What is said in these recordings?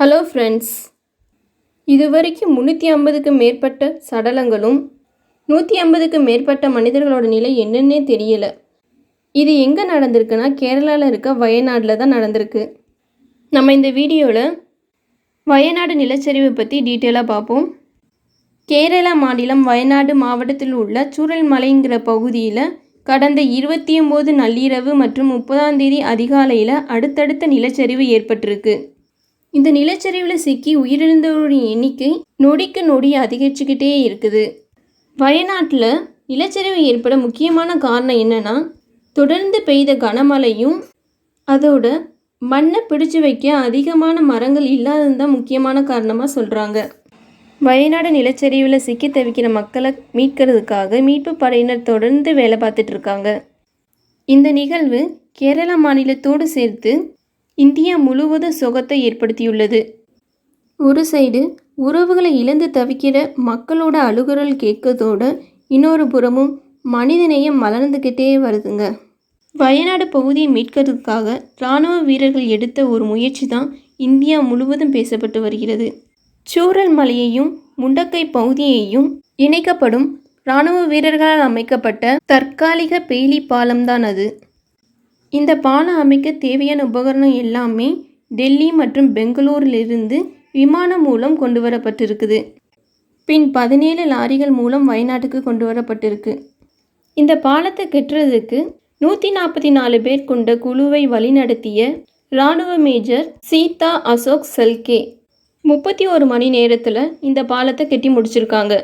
Hello friends இதுவரைக்கும் முந்நூற்றி ஐம்பதுக்கு மேற்பட்ட சடலங்களும் நூற்றி ஐம்பதுக்கு மேற்பட்ட மனிதர்களோட நிலை என்னன்னே தெரியலை. இது எங்கே நடந்திருக்குன்னா கேரளாவில் இருக்க வயநாட்டில் தான் நடந்திருக்கு. நம்ம இந்த வீடியோவில் வயநாடு நிலச்சரிவு பற்றி டீட்டெயிலாக பார்ப்போம். கேரளா மாநிலம் வயநாடு மாவட்டத்தில் உள்ள சூழல்மலைங்கிற பகுதியில் கடந்த இருபத்தி ஒம்பது நள்ளிரவு மற்றும் முப்பதாம் தேதி அதிகாலையில் அடுத்தடுத்த நிலச்சரிவு ஏற்பட்டிருக்கு. இந்த நிலச்சரிவில் சிக்கி உயிரிழந்தவரின் எண்ணிக்கை நொடிக்கு நொடி அதிகரிச்சுக்கிட்டே இருக்குது. வயநாட்டில் நிலச்சரிவு ஏற்பட முக்கியமான காரணம் என்னன்னா தொடர்ந்து பெய்த கனமழையும் அதோட மண்ணை பிடிச்சு வைக்க அதிகமான மரங்கள் இல்லாதது தான் முக்கியமான காரணமாக சொல்கிறாங்க வயநாடு நிலச்சரிவில் சிக்கி தவிக்கிற மக்களை மீட்கிறதுக்காக மீட்பு படையினர் தொடர்ந்து வேலை பார்த்துட்ருக்காங்க இந்த நிகழ்வு கேரள மாநிலத்தோடு சேர்த்து இந்தியா முழுவதும் சோகத்தை ஏற்படுத்தியுள்ளது. ஒரு சைடு உறவுகளை இழந்து தவிக்கிற மக்களோட அழுகுரல் கேட்கதோடு இன்னொரு புறமும் மனிதநேயம் மலர்ந்துக்கிட்டே வருதுங்க. வயநாடு பகுதியை மீட்கிறதுக்காக இராணுவ வீரர்கள் எடுத்த ஒரு முயற்சி தான் இந்தியா முழுவதும் பேசப்பட்டு வருகிறது. சூரல் மலையையும் முண்டக்கை பகுதியையும் இணைக்கப்படும் இராணுவ வீரர்களால் அமைக்கப்பட்ட தற்காலிக பெய்லி பாலம்தான் அது. இந்த பாலம் அமைக்க தேவையான உபகரணம் எல்லாமே டெல்லி மற்றும் பெங்களூரிலிருந்து விமானம் மூலம் கொண்டு வரப்பட்டிருக்குது பின் பதினேழு லாரிகள் மூலம் வயநாட்டுக்கு கொண்டு வரப்பட்டிருக்கு இந்த பாலத்தை கட்டுறதுக்கு நூற்றி நாற்பத்தி நாலு பேர் கொண்ட குழுவை வழிநடத்திய இராணுவ மேஜர் சீதா அசோக் செல்கே முப்பத்தி ஒரு மணி நேரத்தில் இந்த பாலத்தை கட்டி முடிச்சிருக்காங்க.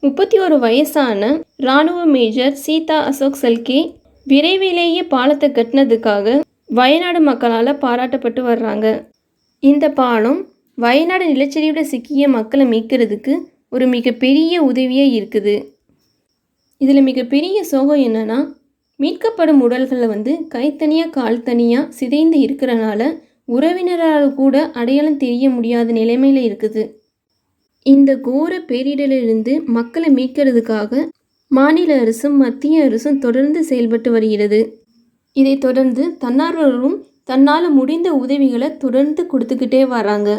முப்பத்தி ஒரு வயசான இராணுவ மேஜர் சீதா அசோக் செல்கே விரைவிலேயே பாலத்தை கட்டினதுக்காக வயநாடு மக்களால் பாராட்டப்பட்டு வர்றாங்க. இந்த பாலம் வயநாடு நிலச்சரிவில் சிக்கிய மக்களை மீட்கிறதுக்கு ஒரு மிகப்பெரிய உதவியாக இருக்குது. இதில் மிகப்பெரிய சோகம் என்னென்னா மீட்கப்படும் உடல்களில் வந்து கைத்தனியாக கால் தனியாக சிதைந்து இருக்கிறனால உறவினரால் கூட அடையாளம் தெரிய முடியாத நிலைமையில் இருக்குது. இந்த கோர பேரிடலிருந்து மக்களை மீட்கிறதுக்காக மாநில அரசும் மத்திய அரசும் தொடர்ந்து செயல்பட்டு வருகிறது. இதைத் தொடர்ந்து தன்னார்வலரும் தன்னால் முடிந்த உதவிகளை தொடர்ந்து கொடுத்துக்கிட்டே வராங்க.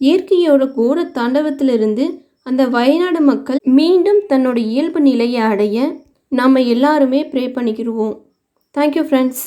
இயற்கையோட கோர தாண்டவத்திலிருந்து அந்த வயநாடு மக்கள் மீண்டும் தன்னோட இயல்பு நிலையை அடைய நாம் எல்லாருமே ப்ரே பண்ணிக்கிடுவோம் தேங்க்யூ ஃப்ரெண்ட்ஸ்